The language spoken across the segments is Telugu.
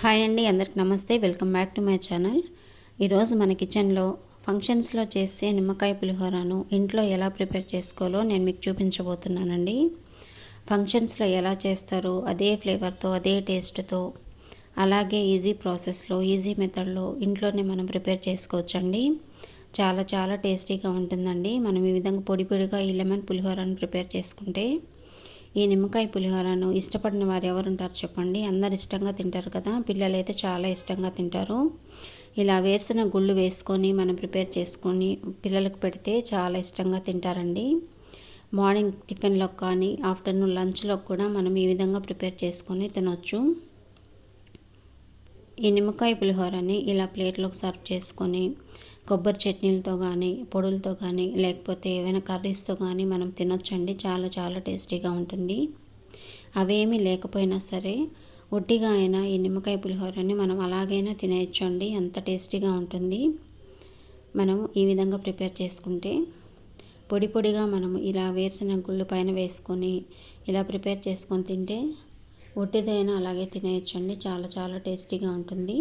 హాయ్ అండి అందరికి నమస్తే. Welcome back to my channel. ఈరోజు మన కిచెన్లో ఫంక్షన్స్లో చేసే నిమ్మకాయ పులిహోరను ఇంట్లో ఎలా ప్రిపేర్ చేసుకోవాలో నేను మీకు చూపించబోతున్నానండి. ఫంక్షన్స్లో ఎలా చేస్తారు అదే ఫ్లేవర్తో అదే టేస్ట్తో అలాగే ఈజీ ప్రాసెస్లో ఈజీ మెథడ్లో ఇంట్లోనే మనం ప్రిపేర్ చేసుకోవచ్చండి. చాలా చాలా టేస్టీగా ఉంటుందండి. మనం ఈ విధంగా పొడి పొడిగా ఈ లెమన్ పులిహోరను ప్రిపేర్ చేసుకుంటే ఈ నిమ్మకాయ పులిహోరను ఇష్టపడిన వారు ఎవరుంటారు చెప్పండి? అందరు ఇష్టంగా తింటారు కదా. పిల్లలు అయితే చాలా ఇష్టంగా తింటారు. ఇలా వేరుసిన గుళ్ళు వేసుకొని మనం ప్రిపేర్ చేసుకొని పిల్లలకు పెడితే చాలా ఇష్టంగా తింటారండి. మార్నింగ్ టిఫిన్లో కానీ ఆఫ్టర్నూన్ లంచ్లో కూడా మనం ఈ విధంగా ప్రిపేర్ చేసుకొని తినొచ్చు. ఈ నిమ్మకాయ పులిహోరని ఇలా ప్లేట్లోకి సర్వ్ చేసుకొని కొబ్బరి చట్నీలతో కానీ పొడులతో కానీ లేకపోతే ఏవైనా కర్రీస్తో కానీ మనం తినొచ్చండి. చాలా చాలా టేస్టీగా ఉంటుంది. అవేమీ లేకపోయినా సరే ఒట్టిగా అయినా ఈ నిమ్మకాయ పులిహోరని మనం అలాగైనా తినేయచ్చండి. ఎంత అంత టేస్టీగా ఉంటుంది. మనం ఈ విధంగా ప్రిపేర్ చేసుకుంటే పొడి పొడిగా మనం ఇలా వేరుసిన గుళ్ళు పైన వేసుకొని ఇలా ప్రిపేర్ చేసుకొని తింటే ఒట్టిదైనా అలాగే తినేయచ్చండి. చాలా చాలా టేస్టీగా ఉంటుంది.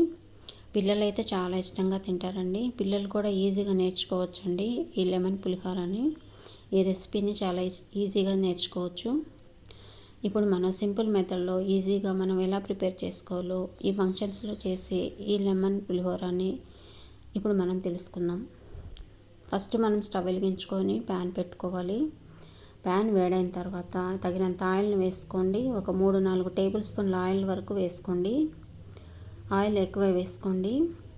పిల్లలు అయితే చాలా ఇష్టంగా తింటారండి. పిల్లలు కూడా ఈజీగా నేర్చుకోవచ్చండి ఈ లెమన్ పులిహోరని. ఈ రెసిపీని చాలా ఈజీగా నేర్చుకోవచ్చు. ఇప్పుడు మనం సింపుల్ మెథడ్లో ఈజీగా మనం ఎలా ప్రిపేర్ చేసుకోవాలో ఈ ఫంక్షన్స్లో చేసే ఈ లెమన్ పులిహోరని ఇప్పుడు మనం తెలుసుకుందాం. ఫస్ట్ మనం స్టవ్ వెలిగించుకొని ప్యాన్ పెట్టుకోవాలి. ప్యాన్ వేడైన తర్వాత తగినంత ఆయిల్ని వేసుకోండి. ఒక మూడు నాలుగు టేబుల్ స్పూన్ల ఆయిల్ వరకు వేసుకోండి. ఆయిల్ ఎక్కువ వేసుకోండి.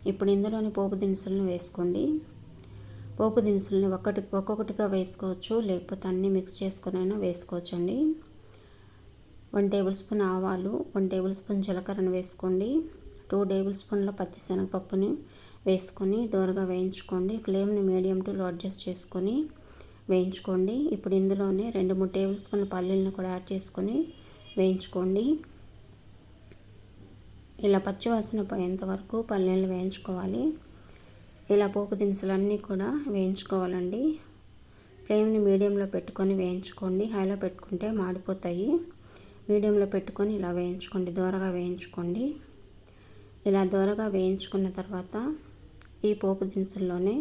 ఇప్పుడు ఇందులోని పోపు దినుసులను వేసుకోండి. పోపు దినుసులని ఒక్కటి ఒక్కొక్కటిగా వేసుకోవచ్చు. లేకపోతే అన్నీ మిక్స్ చేసుకునైనా వేసుకోవచ్చు అండి వన్ టేబుల్ స్పూన్ ఆవాలు వన్ టేబుల్ స్పూన్ జీలకర్రను వేసుకోండి. టూ టేబుల్ స్పూన్ల పచ్చిశనగపప్పుని వేసుకొని దూరగా వేయించుకోండి. ఫ్లేమ్ని మీడియం టు లో అడ్జస్ట్ చేసుకొని వేయించుకోండి. ఇప్పుడు ఇందులోనే రెండు మూడు టేబుల్ స్పూన్ల పల్లీలను కూడా యాడ్ చేసుకొని వేయించుకోండి. ఇలా పచ్చివాసన పోయేంత వరకు పల్లీలు వేయించుకోవాలి. ఇలా పోపు దినుసులన్నీ కూడా వేయించుకోవాలండి. ఫ్లేమ్ని మీడియంలో పెట్టుకొని వేయించుకోండి. హైలో పెట్టుకుంటే మాడిపోతాయి. మీడియంలో పెట్టుకొని ఇలా వేయించుకోండి. దూరగా వేయించుకోండి. ఇలా దూరగా వేయించుకున్న తర్వాత ఈ పోపు దినుసుల్లోనే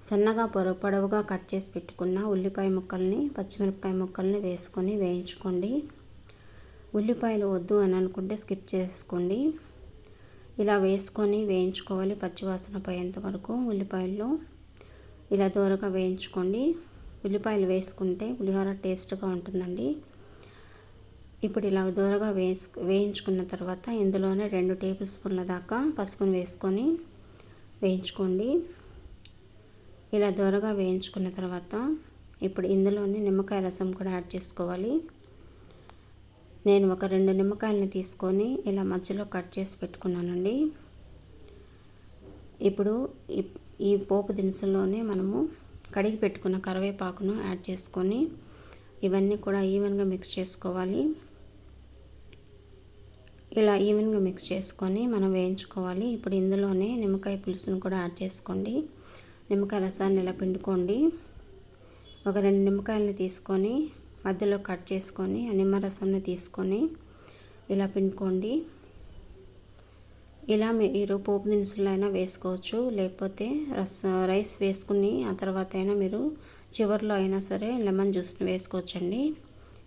సన్నగా పొర పొడవుగా కట్ చేసి పెట్టుకున్న ఉల్లిపాయ ముక్కల్ని పచ్చిమిరపకాయ ముక్కల్ని వేసుకొని వేయించుకోండి. ఉల్లిపాయలు వద్దు అని అనుకుంటే స్కిప్ చేసుకోండి. ఇలా వేసుకొని వేయించుకోవాలి పచ్చివాసన పోయేంత వరకు ఉల్లిపాయల్లో. ఇలా దూరగా వేయించుకోండి. ఉల్లిపాయలు వేసుకుంటే పులిహోర టేస్ట్గా ఉంటుందండి. ఇప్పుడు ఇలా దూరగా వేసు వేయించుకున్న తర్వాత ఇందులోనే రెండు టేబుల్ స్పూన్ల దాకా పసుపుని వేసుకొని వేయించుకోండి. ఇలా దూరగా వేయించుకున్న తర్వాత ఇప్పుడు ఇందులోనే నిమ్మకాయ రసం కూడా యాడ్ చేసుకోవాలి. నేను ఒక రెండు నిమ్మకాయలను తీసుకొని ఇలా మధ్యలో కట్ చేసి పెట్టుకున్నానండి. ఇప్పుడు ఈ పోపు దినుసుల్లోనే మనము కడిగి పెట్టుకున్న కరివేపాకును యాడ్ చేసుకొని ఇవన్నీ కూడా ఈవెన్గా మిక్స్ చేసుకోవాలి. ఇలా ఈవెన్గా మిక్స్ చేసుకొని మనం వేయించుకోవాలి. ఇప్పుడు ఇందులోనే నిమ్మకాయ పులుసును కూడా యాడ్ చేసుకోండి. నిమ్మకాయ రసాన్ని ఇలా పిండుకోండి. ఒక రెండు నిమ్మకాయలని తీసుకొని మధ్యలో కట్ చేసుకొని ఆ నిమ్మరసంని తీసుకొని ఇలా పిండుకోండి. ఇలా మీరు పోపు దినుసులు అయినా వేసుకోవచ్చు. లేకపోతే రస రైస్ వేసుకుని ఆ తర్వాత అయినా మీరు చివరిలో అయినా సరే లెమన్ జ్యూస్ని వేసుకోవచ్చండి.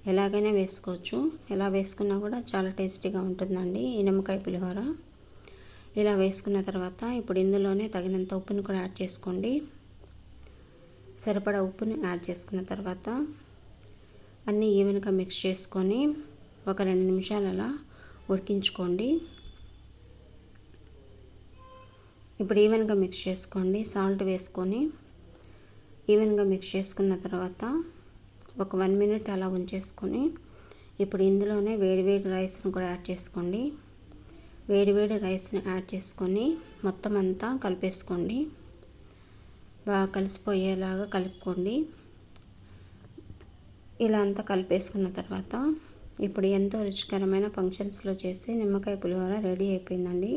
ఎలాగైనా వేసుకోవచ్చు. ఎలా వేసుకున్నా కూడా చాలా టేస్టీగా ఉంటుందండి ఈ నిమ్మకాయ పులిహోర. ఇలా వేసుకున్న తర్వాత ఇప్పుడు ఇందులోనే తగినంత ఉప్పుని కూడా యాడ్ చేసుకోండి. సరిపడా ఉప్పుని యాడ్ చేసుకున్న తర్వాత అన్నీ ఈవెన్గా మిక్స్ చేసుకొని ఒక రెండు నిమిషాలు అలా ఉడికించుకోండి. ఇప్పుడు ఈవెన్గా మిక్స్ చేసుకోండి. సాల్ట్ వేసుకొని ఈవెన్గా మిక్స్ చేసుకున్న తర్వాత ఒక వన్ మినిట్ అలా ఉంచేసుకొని ఇప్పుడు ఇందులోనే వేడివేడి రైస్ని కూడా యాడ్ చేసుకోండి. వేడివేడి రైస్ని యాడ్ చేసుకొని మొత్తం అంతా కలిపేసుకోండి. బాగా కలిసిపోయేలాగా కలుపుకోండి. ఇలా అంతా కలిపేసుకున్న తర్వాత ఇప్పుడు ఎంతో రుచికరమైన ఫంక్షన్స్లో చేసి నిమ్మకాయ పులిహోర రెడీ అయిపోయిందండి.